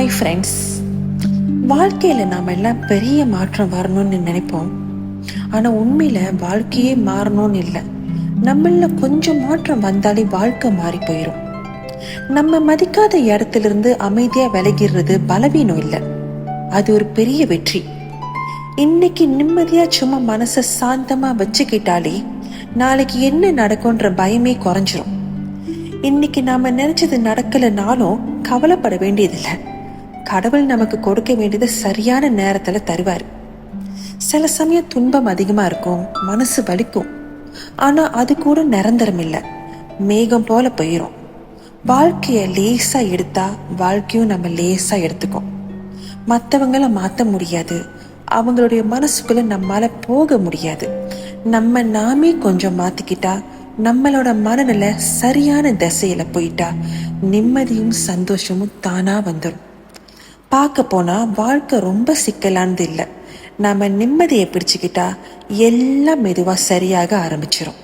Hi friends வாழ்க்கையில் நாம் எல்லாம் பெரிய மாற்றம் வரணும்னு நினைப்போம். ஆனால் உண்மையில் வாழ்க்கையே மாறணும்னு இல்லை. நம்மள கொஞ்சம் மாற்றம் வந்தாலே வாழ்க்கை மாறி போயிடும் நம்ம மதிக்காத இடத்துலேருந்து அமைதியாக விலகிடுறது பலவீனம் இல்லை. அது ஒரு பெரிய வெற்றி. இன்னைக்கு நிம்மதியாக சும்மா மனசை சாந்தமாக வச்சுக்கிட்டாலே நாளைக்கு என்ன நடக்கும்ன்ற பயமே குறைஞ்சிரும். இன்னைக்கு நாம நினைச்சது நடக்கலைனாலும் கவலைப்பட வேண்டியதில்லை. கடவுள் நமக்கு கொடுக்க வேண்டியது சரியான நேரத்துல தருவார். சில சமயம் துன்பம் அதிகமா இருக்கும் மனசு வலிக்கும். ஆனா அது கூட நிரந்தரம் இல்லை. மேகம் போல போயிரும். வாழ்க்கைய லேசா எடுத்தா வாழ்க்கையும் நம்ம லேசா எடுத்துக்கும். மற்றவங்கள மாற்ற முடியாது. அவங்களுடைய மனசுக்குள்ள நம்மால போக முடியாது. நம்ம நாமே கொஞ்சம் மாத்திக்கிட்டா நம்மளோட மனநிலை சரியான திசையில போயிட்டா நிம்மதியும் சந்தோஷமும் தானா வந்துடும் பார்க்க போனால் வாழ்க்கை ரொம்ப சிக்கலானது இல்லை. நம்ம நிம்மதியை பிடிச்சுக்கிட்டா எல்லாம் மெதுவாக சரியாக ஆரம்பிச்சிடும்